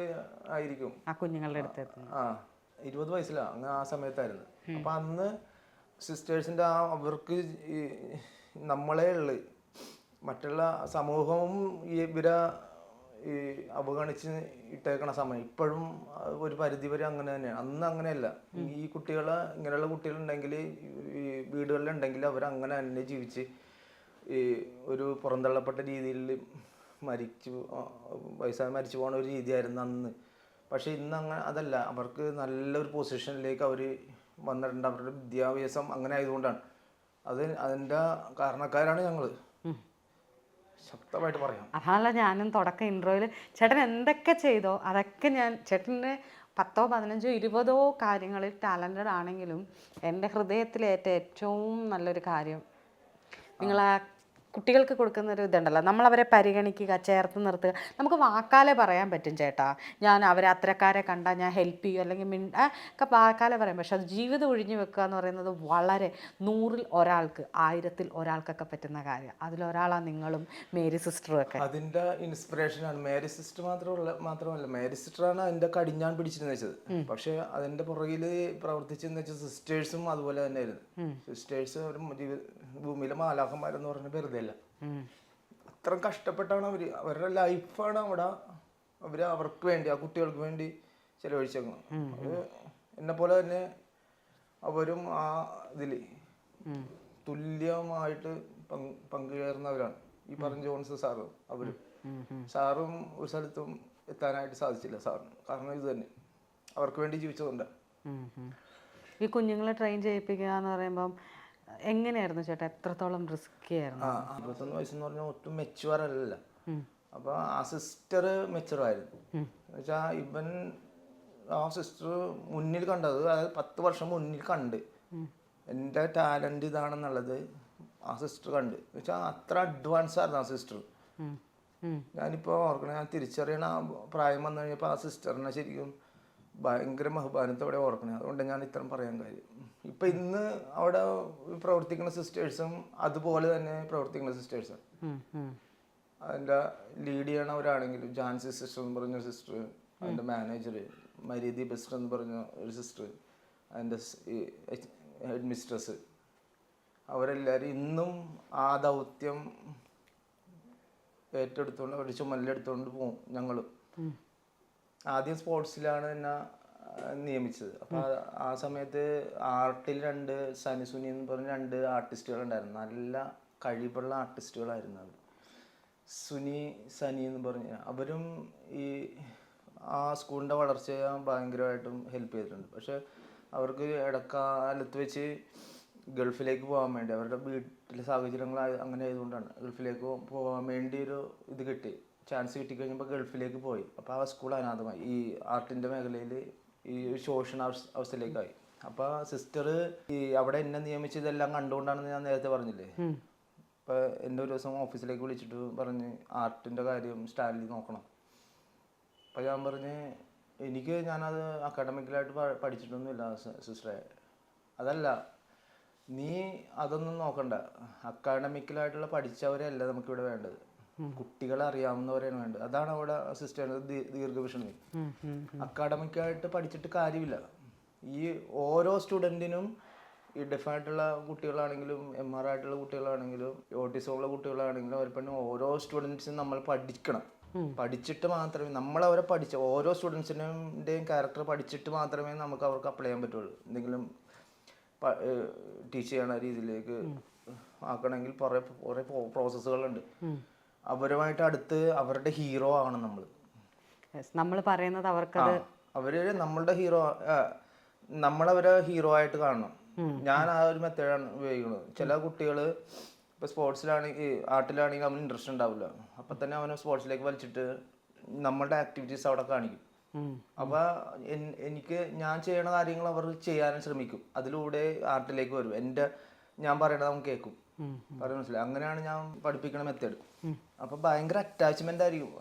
ആയിരിക്കും. ആ കുഞ്ഞുങ്ങളുടെ അടുത്ത് ആ ഇരുപത് വയസ്സിലാ അങ്ങ് ആ സമയത്തായിരുന്നു. അപ്പൊ അന്ന് സിസ്റ്റേഴ്സിന്റെ ആ അവർക്ക് ഈ നമ്മളെ ഉള്ളു മറ്റുള്ള സമൂഹവും ഇവരെ ഈ അവഗണിച്ച് ഇട്ടേക്കണ സമയം. ഇപ്പോഴും ഒരു പരിധി വരെ അങ്ങനെ തന്നെയാണ് അന്ന് അങ്ങനെയല്ല. ഈ കുട്ടികളെ ഇങ്ങനെയുള്ള കുട്ടികളുണ്ടെങ്കിൽ ഈ വീടുകളിലുണ്ടെങ്കിൽ അവർ അങ്ങനെ തന്നെ ജീവിച്ച് ഈ ഒരു പുറന്തള്ളപ്പെട്ട രീതിയിൽ മരിച്ചു വയസ്സായി മരിച്ചു പോകുന്ന ഒരു രീതിയായിരുന്നു അന്ന്. പക്ഷെ ഇന്ന് അങ്ങനെ അതല്ല. അവർക്ക് നല്ലൊരു പൊസിഷനിലേക്ക് അവർ വന്നിട്ടുണ്ട്. അവരുടെ വിദ്യാഭ്യാസം അങ്ങനെ ആയതുകൊണ്ടാണ്. അത് അതിന്റെ കാരണക്കാരാണ് ഞങ്ങൾ ശക്തമായിട്ട് പറയാം. അതാണല്ലോ ഞാനും തുടക്കം ഇൻട്രോയിൽ ചേട്ടൻ എന്തൊക്കെ ചെയ്തോ അതൊക്കെ ഞാൻ ചേട്ടന്റെ പത്തോ പതിനഞ്ചോ ഇരുപതോ കാര്യങ്ങളിൽ ടാലന്റഡ് ആണെങ്കിലും എന്റെ ഹൃദയത്തിലേറ്റ ഏറ്റവും നല്ലൊരു കാര്യം നിങ്ങൾ ആ കുട്ടികൾക്ക് കൊടുക്കുന്ന ഒരു ഇതുണ്ടല്ലോ. നമ്മൾ അവരെ പരിഗണിക്കുക ചേർത്ത് നിർത്തുക. നമുക്ക് വാക്കാലെ പറയാൻ പറ്റും ചേട്ടാ. ഞാൻ അവരെ അത്രക്കാരെ കണ്ടാൽ ഞാൻ ഹെൽപ്പ് ചെയ്യും. അല്ലെങ്കിൽ ആ, ഒക്കെ വാക്കാലെ പറയാം. പക്ഷെ അത് ജീവിതം ഒഴിഞ്ഞു വെക്കുക എന്ന് പറയുന്നത് വളരെ നൂറിൽ ഒരാൾക്ക് ആയിരത്തിൽ ഒരാൾക്കൊക്കെ പറ്റുന്ന കാര്യം. അതിലൊരാളാണ് നിങ്ങളും മേരി സിസ്റ്ററും ഒക്കെ. അതിന്റെ ഇൻസ്പിറേഷനാണ്. മേരി സിസ്റ്റർ മാത്രമല്ല മാത്രമല്ല. മേരി സിസ്റ്ററാണ് അതിന്റെ കടിഞ്ഞാൻ പിടിച്ചിരുന്നു വെച്ചത്. പക്ഷേ അതിന്റെ പുറകിൽ പ്രവർത്തിച്ചെന്ന് വെച്ചാൽ സിസ്റ്റേഴ്സും അതുപോലെ തന്നെ ആയിരുന്നു സിസ്റ്റേഴ്സ് ഒരു ഭൂമിയിലെ മാലാഖന്മാരെന്ന് പറഞ്ഞ വെറുതെ. അത്ര കഷ്ടപ്പെട്ടാണ് അവർ. അവരുടെ ലൈഫാണ് അവിടെ. അവർ അവർക്ക് വേണ്ടി ആ കുട്ടികൾക്ക് വേണ്ടി ചെലവഴിച്ചേക്കുന്നത്. അത് എന്നെ പോലെ തന്നെ അവരും ആ ഇതിൽ തുല്യമായിട്ട് പങ്ക് പങ്കുചേർന്നവരാണ്. ഈ പറഞ്ഞ ജോൺസ് സാറ് അവരും. സാറും ഒരു സ്ഥലത്തും എത്താനായിട്ട് സാധിച്ചില്ല സാറിന്. കാരണം ഇത് തന്നെ. അവർക്ക് വേണ്ടി ജീവിച്ചതുകൊണ്ടാണ്. ഈ കുഞ്ഞുങ്ങളെ ട്രെയിൻ ചെയ്യിപ്പിക്കുക എന്ന് പറയുമ്പം എങ്ങനെയായിരുന്നു ചേട്ടാ? എത്രത്തോളം റിസ്കി ആയിരുന്നു? ഇരുപത്തൊന്ന് വയസ്സെന്ന് പറഞ്ഞാൽ ഒട്ടും മെച്ചുവർ അല്ല അപ്പൊ ആ സിസ്റ്റർ മെച്ചുവർ ആയിരുന്നു. എന്നുവെച്ചാ ഇവൻ ആ സിസ്റ്റർ മുന്നിൽ കണ്ടത് അതായത് പത്ത് വർഷം മുന്നിൽ കണ്ട്. എന്റെ ടാലന്റ് ഇതാണെന്നുള്ളത് ആ സിസ്റ്റർ കണ്ട്. എന്നുവെച്ചാൽ അത്ര അഡ്വാൻസ് ആയിരുന്നു ആ സിസ്റ്റർ. ഞാനിപ്പോൾ ഓർക്കണ ഞാൻ തിരിച്ചറിയണ പ്രായം വന്നു കഴിഞ്ഞപ്പോൾ ആ സിസ്റ്ററിനെ ശരിക്കും ഭയങ്കര ബഹുമാനത്തോടെ ഓർക്കണേ. അതുകൊണ്ട് ഞാൻ ഇത്രയും പറയാൻ കാര്യം. ഇപ്പം ഇന്ന് അവിടെ പ്രവർത്തിക്കുന്ന സിസ്റ്റേഴ്സും അതുപോലെ തന്നെ പ്രവർത്തിക്കുന്ന സിസ്റ്റേഴ്സും അതിന്റെ ലീഡ് അതിന്റെ ലീഡ് ചെയ്യണവരാണെങ്കിലും ജാൻസി സിസ്റ്റർ എന്ന് പറഞ്ഞ സിസ്റ്റർ അതിന്റെ മാനേജർ മരീതി ബെസ്റ്റർ എന്ന് പറഞ്ഞ ഒരു സിസ്റ്റർ അതിന്റെ ഹെഡ് മിസ്ട്രസ് അവരെല്ലാവരും ഇന്നും ആ ദൗത്യം ഏറ്റെടുത്തുകൊണ്ട് അവർ ചുമലിലെടുത്തുകൊണ്ട് പോകും ഞങ്ങൾ ആദ്യം സ്പോർട്സിലാണ് എന്നെ നിയമിച്ചത്. അപ്പോൾ ആ സമയത്ത് ആർട്ടിൽ രണ്ട് സനിസുനി എന്ന് പറഞ്ഞ രണ്ട് ആർട്ടിസ്റ്റുകൾ ഉണ്ടായിരുന്നു നല്ല കഴിവുള്ള ആർട്ടിസ്റ്റുകളായിരുന്നു അവർ. സുനി സനി എന്ന് പറഞ്ഞ അവരും ഈ ആ സ്കൂളിന്റെ വളർച്ചയെ ഭയങ്കരമായിട്ടും ഹെൽപ്പ് ചെയ്തിട്ടുണ്ട്. പക്ഷെ അവർക്ക് ഇടക്കാലത്ത് വെച്ച് ഗൾഫിലേക്ക് പോകാൻ വേണ്ടി അവരുടെ വീട്ടിലെ സാഹചര്യങ്ങൾ അങ്ങനെ ആയതുകൊണ്ടാണ് ഗൾഫിലേക്ക് പോകാൻ വേണ്ടി ഒരു ഇത് കിട്ടി. ചാൻസ് കിട്ടിക്കഴിഞ്ഞപ്പോൾ ഗൾഫിലേക്ക് പോയി. അപ്പോൾ ആ സ്കൂൾ അനാഥമായി. ഈ ആർട്ടിന്റെ മേഖലയിൽ ഈ ശോഷണ അവസ്ഥ- അവസ്ഥയിലേക്കായി. അപ്പൊ സിസ്റ്റർ ഈ അവിടെ എന്നെ നിയമിച്ചതെല്ലാം കണ്ടുകൊണ്ടാണെന്ന് ഞാൻ നേരത്തെ പറഞ്ഞില്ലേ? അപ്പൊ എന്നെ ഒരു ദിവസം ഓഫീസിലേക്ക് വിളിച്ചിട്ട് പറഞ്ഞ് ആർട്ടിന്റെ കാര്യം സ്റ്റാലിൽ നോക്കണം. അപ്പൊ ഞാൻ പറഞ്ഞ് എനിക്ക് ഞാനത് അക്കാഡമിക്കലായിട്ട് പഠിച്ചിട്ടൊന്നുമില്ല സിസ്റ്ററെ. അതല്ല നീ അതൊന്നും നോക്കണ്ട. അക്കാഡമിക്കലായിട്ടുള്ള പഠിച്ചവരെയല്ല നമുക്കിവിടെ വേണ്ടത്. കുട്ടികളെ അറിയാവുന്നവരെയാണ് വേണ്ടത്. അതാണ് അവിടെ സിസ്റ്റർ ദീർഘവിഷണി. അക്കാഡമിക്കായിട്ട് പഠിച്ചിട്ട് കാര്യമില്ല. ഈ ഓരോ സ്റ്റുഡന്റിനും ഈ ഡിഫായിട്ടുള്ള കുട്ടികളാണെങ്കിലും എം ആർ ആയിട്ടുള്ള കുട്ടികളാണെങ്കിലും ഓട്ടിസം ഉള്ള കുട്ടികളാണെങ്കിലും അവർ പിന്നെ ഓരോ സ്റ്റുഡൻസിനും നമ്മൾ പഠിക്കണം. പഠിച്ചിട്ട് മാത്രമേ നമ്മളവരെ പഠിച്ച ഓരോ സ്റ്റുഡൻസിന്റെയും ക്യാരക്ടർ പഠിച്ചിട്ട് മാത്രമേ നമുക്ക് അവർക്ക് അപ്ലൈ ചെയ്യാൻ പറ്റുള്ളൂ. എന്തെങ്കിലും ടീച്ച് ചെയ്യണ രീതിയിലേക്ക് ആക്കണമെങ്കിൽ കുറേ കുറേ പ്രോസസ്സുകളുണ്ട് അവരുമായിട്ട് അടുത്ത് അവരുടെ ഹീറോ ആവണം നമ്മൾ നമ്മൾ പറയുന്നത് അവർക്കത് അവർ നമ്മളുടെ ഹീറോ നമ്മളവരെ ഹീറോ ആയിട്ട് കാണണം. ഞാൻ ആ ഒരു മെത്തേഡാണ് ഉപയോഗിക്കുന്നത്. ചില കുട്ടികൾ ഇപ്പൊ സ്പോർട്സിലാണെങ്കിൽ ആർട്ടിലാണെങ്കിൽ അവന് ഇൻട്രസ്റ്റ് ഉണ്ടാവില്ല. അപ്പൊ തന്നെ അവനെ സ്പോർട്സിലേക്ക് വലിച്ചിട്ട് നമ്മളുടെ ആക്ടിവിറ്റീസ് അവിടെ കാണിക്കും. അപ്പൊ എനിക്ക് ഞാൻ ചെയ്യണ കാര്യങ്ങൾ അവർ ചെയ്യാനും ശ്രമിക്കും. അതിലൂടെ ആർട്ടിലേക്ക് വരും. എന്റെ ഞാൻ പറയണത് അവൻ കേൾക്കും പറഞ്ഞു മനസ്സിലായി. അങ്ങനെയാണ് ഞാൻ പഠിപ്പിക്കണ മെത്തേഡ് അപ്പൊ ഭയങ്കര അറ്റാച്ച്മെന്റ് ആയിരിക്കും.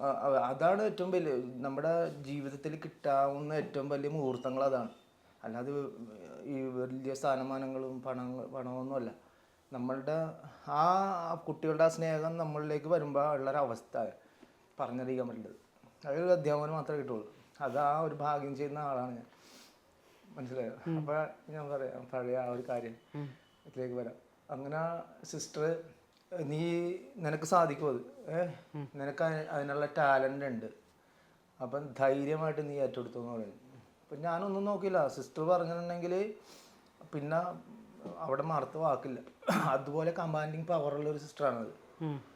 അതാണ് ഏറ്റവും വലിയ നമ്മുടെ ജീവിതത്തിൽ കിട്ടാവുന്ന ഏറ്റവും വലിയ മുഹൂർത്തങ്ങൾ അതാണ്. അല്ലാതെ ഈ വലിയ സ്ഥാനമാനങ്ങളും പണങ്ങൾ പണമൊന്നുമല്ല. നമ്മളുടെ ആ കുട്ടികളുടെ ആ സ്നേഹം നമ്മളിലേക്ക് വരുമ്പോൾ ഉള്ളൊരു അവസ്ഥ പറഞ്ഞറിയിക്കാൻ പറ്റില്ലത്. അതൊരു അധ്യാപകന് മാത്രമേ കിട്ടുള്ളൂ. അത് ആ ഒരു ഭാഗ്യം ചെയ്യുന്ന ആളാണ് ഞാൻ. മനസ്സിലായോ? അപ്പൊ ഞാൻ പറയാം പഴയ ആ ഒരു കാര്യം. ഇതിലേക്ക് വരാം. അങ്ങനെ സിസ്റ്റർ നീ നിനക്ക് സാധിക്കും അത്. ഏഹ് നിനക്ക് അതിനുള്ള ടാലന്റ് ഉണ്ട്. അപ്പം ധൈര്യമായിട്ട് നീ ഏറ്റെടുത്തു എന്ന് പറയുന്നു അപ്പം ഞാനൊന്നും നോക്കിയില്ല. സിസ്റ്റർ പറഞ്ഞിട്ടുണ്ടെങ്കിൽ പിന്നെ അവിടെ മറുത്ത് വാക്കില്ല. അതുപോലെ കമാൻഡിങ് പവറുള്ള ഒരു സിസ്റ്ററാണത്.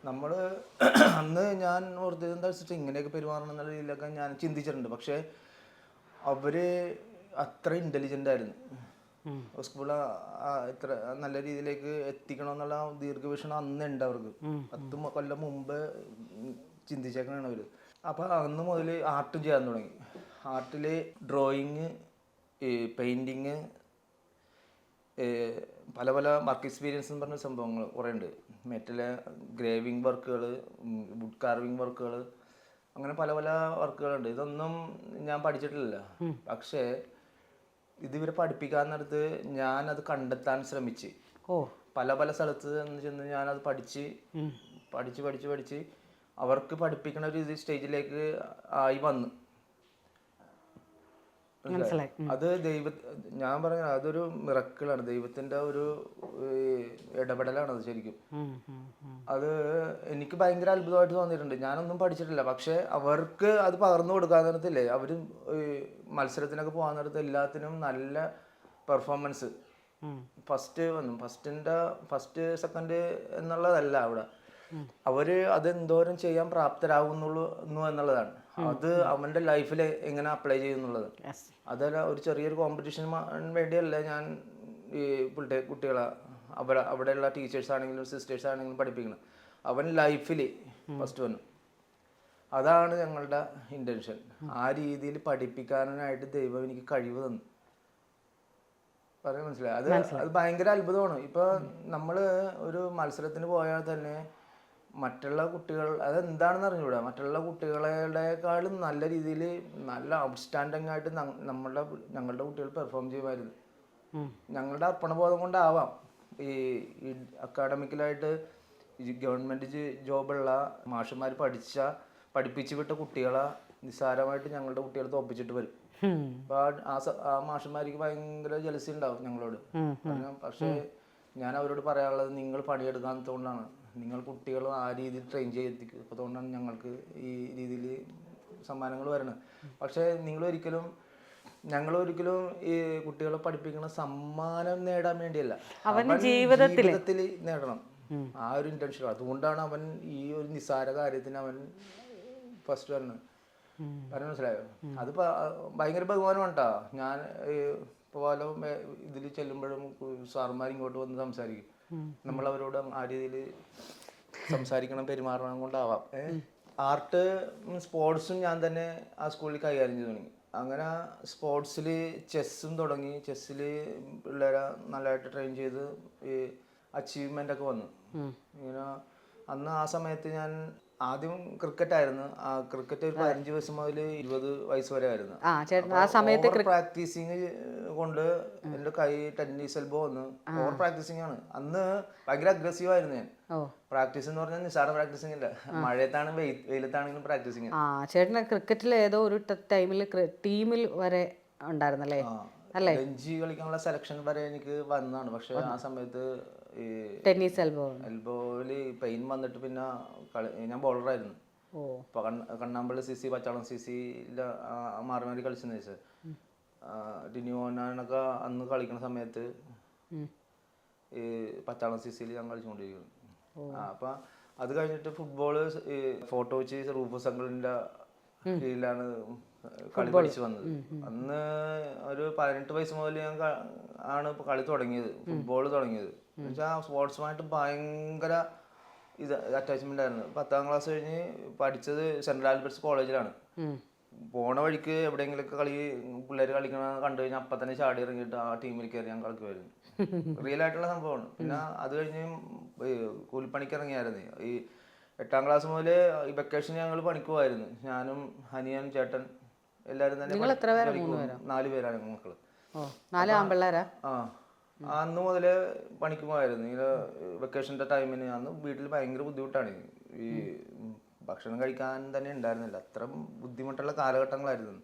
നമ്മൾ അന്ന് ഞാൻ ഓർത്തത് എന്താ വെച്ചിട്ട് ഇങ്ങനെയൊക്കെ പെരുമാറണം എന്നുള്ള രീതിയിലൊക്കെ ഞാൻ ചിന്തിച്ചിട്ടുണ്ട്. പക്ഷേ അവർ അത്ര ഇന്റലിജന്റ് ആയിരുന്നു. സ്കൂൾ ഇത്ര നല്ല രീതിയിലേക്ക് എത്തിക്കണമെന്നുള്ള ദീർഘവീക്ഷണം അന്നുണ്ട് അവർക്ക്. പത്ത് കൊല്ലം മുമ്പ് ചിന്തിച്ചേക്കണാണ് അവർ അപ്പോൾ അന്ന് മുതൽ ആർട്ട് ചെയ്യാൻ തുടങ്ങി. ആർട്ടിൽ ഡ്രോയിങ് പെയിന്റിങ് പല പല വർക്ക് എക്സ്പീരിയൻസ് എന്ന് പറഞ്ഞ സംഭവങ്ങൾ കുറേ ഉണ്ട്. മെറ്റൽ ഗ്രേവിങ് വർക്കുകൾ വുഡ് കാർവിങ് വർക്കുകൾ അങ്ങനെ പല പല വർക്കുകളുണ്ട്. ഇതൊന്നും ഞാൻ പഠിച്ചിട്ടില്ല പക്ഷേ ഇത് ഇവരെ ഞാൻ അത് കണ്ടെത്താൻ ശ്രമിച്ച്. ഓ. പല പല സ്ഥലത്ത് എന്ന് ചെന്ന് ഞാനത് പഠിച്ച് പഠിച്ച് പഠിച്ച് പഠിച്ച് അവർക്ക് പഠിപ്പിക്കണ ഒരു ഇത് സ്റ്റേജിലേക്ക് ആയി വന്നു. മനസ്സിലായി. അത് ദൈവ ഞാൻ പറഞ്ഞ അതൊരു മിറക്കിളാണ്. ദൈവത്തിന്റെ ഒരു ഇടപെടലാണ് അത് ശരിക്കും. അത് എനിക്ക് ഭയങ്കര അത്ഭുതമായിട്ട് തോന്നിയിട്ടുണ്ട്. ഞാനൊന്നും പഠിച്ചിട്ടില്ല. പക്ഷെ അവർക്ക് അത് പകർന്നു കൊടുക്കാൻ നേരത്തില്ലേ അവർ മത്സരത്തിനൊക്കെ പോകാൻ നേരത്ത് എല്ലാത്തിനും നല്ല പെർഫോമൻസ്. ഫസ്റ്റ് വന്നു. ഫസ്റ്റിന്റെ ഫസ്റ്റ് സെക്കൻഡ് എന്നുള്ളതല്ല അവിടെ. അവർ അതെന്തോരം ചെയ്യാൻ പ്രാപ്തരാകുന്നുള്ളൂ എന്നുള്ളതാണ്. അത് അവന്റെ ലൈഫിൽ എങ്ങനെ അപ്ലൈ ചെയ്യുന്നുള്ളത്. അതല്ല ഒരു ചെറിയൊരു കോമ്പറ്റീഷൻ വേണ്ടിയല്ല ഞാൻ ഈ പിള്ളേ കുട്ടികളെ അവിടെ അവിടെയുള്ള ടീച്ചേഴ്സ് ആണെങ്കിലും സിസ്റ്റേഴ്സ് ആണെങ്കിലും പഠിപ്പിക്കണം. അവൻ ലൈഫിൽ ഫസ്റ്റ് വന്നു അതാണ് ഞങ്ങളുടെ ഇന്റൻഷൻ ആ രീതിയിൽ പഠിപ്പിക്കാനായിട്ട് ദൈവം എനിക്ക് കഴിവ് തന്നു. പറയാൻ മനസ്സിലായി? അത് അത് ഭയങ്കര അത്ഭുതമാണ്. ഇപ്പൊ നമ്മൾ ഒരു മത്സരത്തിന് പോയാൽ തന്നെ മറ്റുള്ള കുട്ടികൾ അതെന്താണെന്ന് അറിഞ്ഞുകൂടാ മറ്റുള്ള കുട്ടികളെക്കാളും നല്ല രീതിയിൽ നല്ല ഔട്ട്സ്റ്റാൻഡിങ് ആയിട്ട് നമ്മളുടെ ഞങ്ങളുടെ കുട്ടികൾ പെർഫോം ചെയ്യുമായിരുന്നു. ഞങ്ങളുടെ അർപ്പണബോധം കൊണ്ടാവാം. ഈ അക്കാഡമിക്കലായിട്ട് ഗവൺമെന്റ് ജോബുള്ള മാഷന്മാർ പഠിച്ച പഠിപ്പിച്ചു വിട്ട കുട്ടികളെ നിസ്സാരമായിട്ട് ഞങ്ങളുടെ കുട്ടികളെ തോപ്പിച്ചിട്ട് വരും. അപ്പോൾ അപ്പൊ ആ- മാഷന്മാർക്ക് ഭയങ്കര ജലസി ഉണ്ടാവും ഞങ്ങളോട്. പക്ഷേ ഞാൻ അവരോട് പറയാനുള്ളത് നിങ്ങൾ പണിയെടുക്കാത്തതുകൊണ്ടാണ്. നിങ്ങൾ കുട്ടികൾ ആ രീതിയിൽ ട്രെയിൻ അതുകൊണ്ടാണ് ഞങ്ങൾക്ക് ഈ രീതിയിൽ സമ്മാനങ്ങൾ വരുന്നത്. പക്ഷേ നിങ്ങൾ ഒരിക്കലും ഞങ്ങൾ ഒരിക്കലും ഈ കുട്ടികളെ പഠിപ്പിക്കുന്ന സമ്മാനം നേടാൻ വേണ്ടിയല്ല. അവൻ ജീവിതത്തിൽ നേടണം. ആ ഒരു ഇന്റൻഷൻ അതുകൊണ്ടാണ് അവൻ ഈ ഒരു നിസ്സാര കാര്യത്തിന് അവൻ ഫസ്റ്റ് വരുന്നത് പറഞ്ഞു മനസ്സിലായോ? അത് ഭയങ്കര ബഹുമാനമാണ് കേട്ടോ ഞാൻ ഇപ്പോൾ പല ഇതിൽ ചെല്ലുമ്പോഴും സാറുമാർ ഇങ്ങോട്ട് വന്ന് സംസാരിക്കും. നമ്മൾ അവരോട് ആ രീതിയിൽ സംസാരിക്കണം പെരുമാറണം കൊണ്ടാവാം. ആർട്ട് സ്പോർട്സും ഞാൻ തന്നെ ആ സ്കൂളിൽ കൈകാര്യം ചെയ്തു തുടങ്ങി. അങ്ങനെ സ്പോർട്സിൽ ചെസ്സും തുടങ്ങി. ചെസ്സിൽ പിള്ളേരെ നല്ലതായിട്ട് ട്രെയിൻ ചെയ്ത് ഈ അച്ചീവ്മെന്റ് ഒക്കെ വന്നു. ഇങ്ങനെ അന്ന് ആ സമയത്ത് ഞാൻ ആദ്യം ക്രിക്കറ്റ് ആയിരുന്നു. ആ ക്രിക്കറ്റ് ഒരു പതിനഞ്ച് വയസ്സ് മുതൽ ഇരുപത് വയസ്സ് വരെ ആയിരുന്നു. ആ ചേട്ടൻ ആ സമയത്ത് പ്രാക്ടീസിങ് കൊണ്ട് എന്റെ കൈ ടെന്നീസ് എൽബോ വന്ന്. ഓവർ പ്രാക്ടീസിങ് ആണ്. അന്ന് ഭയങ്കര അഗ്രസീവ് ആയിരുന്നു ഞാൻ. പ്രാക്ടീസ് എന്ന് പറഞ്ഞാൽ നിസ്സാര പ്രാക്ടീസിങ് ഇല്ല മഴയത്താണ് വെയി- വെയിലത്താണെങ്കിലും പ്രാക്ടീസിങ് ആ ചേട്ടന് ക്രിക്കറ്റിൽ ഏതോ ഒരു ടൈമിൽ ടീമിൽ വരെ ഉണ്ടായിരുന്നല്ലേ? അല്ലേ? ബെഞ്ചി കളിക്കാനുള്ള സെലക്ഷൻ വരെ എനിക്ക് വന്നതാണ്. പക്ഷെ ആ സമയത്ത് ഈ ടെന്നീസ് എൽബോ പെയിൻ വന്നിട്ട് പിന്നെ കളി ഞാൻ ബോളറായിരുന്നു കണ്ണ- Kannampally C C Pachalam C C മാറി മാറി കളിച്ചെന്ന് വെച്ചാൽ ഡിനിയോനൊക്കെ അന്ന് കളിക്കുന്ന സമയത്ത് ഈ പച്ചാളം സി സിയിൽ ഞാൻ കളിച്ചുകൊണ്ടിരിക്കുന്നു അപ്പൊ അത് കഴിഞ്ഞിട്ട് ഫുട്ബോൾ ഫോട്ടോ വെച്ച് റൂഫ് സംഘടിന്റെ കീഴിലാണ് കളി പഠിച്ചു വന്നത്. അന്ന് ഒരു പതിനെട്ട് വയസ്സ് മുതൽ ഞാൻ ആണ് കളി തുടങ്ങിയത്. ഫുട്ബോൾ തുടങ്ങിയത്. എന്നുവെച്ചാൽ സ്പോർട്സുമായിട്ട് ഭയങ്കര ഇത് അറ്റാച്ച്മെന്റ് ആയിരുന്നു. പത്താം ക്ലാസ് കഴിഞ്ഞ് പഠിച്ചത് സെൻട്രൽ ആൽബർട്സ് കോളേജിലാണ്. പോണ വഴിക്ക് എവിടെയെങ്കിലൊക്കെ കളി പിള്ളേർ കളിക്കണ കണ്ടു കഴിഞ്ഞാൽ അപ്പം തന്നെ ചാടി ഇറങ്ങിയിട്ട് ആ ടീമിൽ കയറി ഞാൻ കളിക്കുമായിരുന്നു. റിയൽ ആയിട്ടുള്ള സംഭവമാണ്. പിന്നെ അത് കഴിഞ്ഞ് കൂലിപ്പണിക്ക് ഇറങ്ങിയായിരുന്നു. ഈ എട്ടാം ക്ലാസ് മുതൽ ഈ വെക്കേഷൻ ഞങ്ങൾ പണിക്ക് പോവായിരുന്നു ഞാനും ഹനിയൻ ചേട്ടൻ എല്ലാവരും തന്നെ. നാല് പേരാണ് മക്കൾ. നാല് ആ. അന്ന് മുതൽ പണിക്ക് പോയായിരുന്നു ഈ വെക്കേഷന്റെ ടൈമിന് അന്ന് വീട്ടിൽ ഭയങ്കര ബുദ്ധിമുട്ടാണ്. ഈ ഭക്ഷണം കഴിക്കാൻ തന്നെ ഉണ്ടായിരുന്നില്ല. അത്ര ബുദ്ധിമുട്ടുള്ള കാലഘട്ടങ്ങളായിരുന്നു.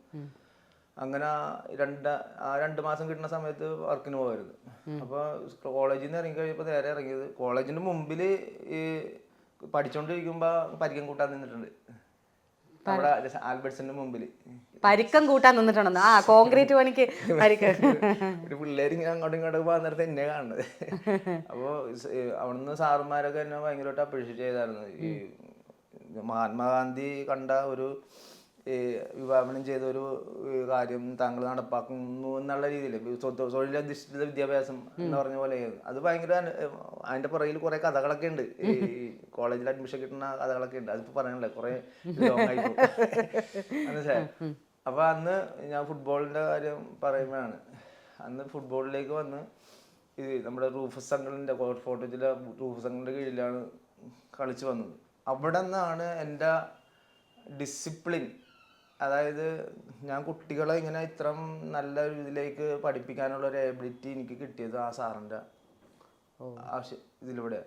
അങ്ങനെ രണ്ട് ആ രണ്ട് മാസം കിട്ടുന്ന സമയത്ത് വർക്കിന് പോകരുത് അപ്പോൾ കോളേജിൽ നിന്ന് ഇറങ്ങി കഴിയപ്പോൾ നേരെ ഇറങ്ങിയത്. കോളേജിന് മുമ്പിൽ ഈ പഠിച്ചുകൊണ്ടിരിക്കുമ്പോൾ പരിക്കം കൂട്ടാൻ നിന്നിട്ടുണ്ട്. നമ്മുടെ ആൽബർട്സിന്റെ മുമ്പിൽ പരിക്കം കൂട്ടാൻ നിന്നിട്ടുണ്ടെന്ന്. ആ കോൺക്രീറ്റ് പണിക്ക് പരിക്ക്. ഒരു പിള്ളേര് ഇങ്ങനെ അങ്ങോട്ടും ഇങ്ങോട്ടും പോകാൻ നേരത്തെ എന്നെ കാണുന്നത്. അപ്പോൾ അവിടുന്ന് സാറുമാരൊക്കെ എന്നെ ഭയങ്കരമായിട്ട് അപ്രീഷിയേറ്റ് ചെയ്തായിരുന്നു. ഈ മഹാത്മാഗാന്ധി കണ്ട ഒരു വിഭാവനം ചെയ്ത ഒരു കാര്യം താങ്കൾ നടപ്പാക്കുന്നു എന്നുള്ള രീതിയിൽ തൊഴിലധിഷ്ഠിത വിദ്യാഭ്യാസം എന്ന് പറഞ്ഞ പോലെ അത് ഭയങ്കര അതിന്റെ പുറകിൽ കുറെ കഥകളൊക്കെ ഉണ്ട്. ഈ കോളേജിൽ അഡ്മിഷൻ കിട്ടുന്ന കഥകളൊക്കെ ഉണ്ട്. അതിപ്പോ പറയണല്ലേ കുറെ. മനസ്സിലായോ? അപ്പൊ അന്ന് ഞാൻ ഫുട്ബോളിന്റെ കാര്യം പറയുമ്പോഴാണ്. അന്ന് ഫുട്ബോളിലേക്ക് വന്ന് ഇത് നമ്മുടെ റൂഫസ് അങ്കിളിന്റെ ഫോട്ടോജിലെ റൂഫസ് അങ്കിളിന്റെ കീഴിലാണ് കളിച്ചു വന്നത്. അവിടെ നിന്നാണ് എന്റെ ഡിസിപ്ലിൻ അതായത് ഞാൻ കുട്ടികളെ ഇങ്ങനെ ഇത്രയും നല്ല ഇതിലേക്ക് പഠിപ്പിക്കാനുള്ള ഒരു എബിലിറ്റി എനിക്ക് കിട്ടിയത് ആ സാറിന്റെ ആവശ്യം ഇതിലൂടെ.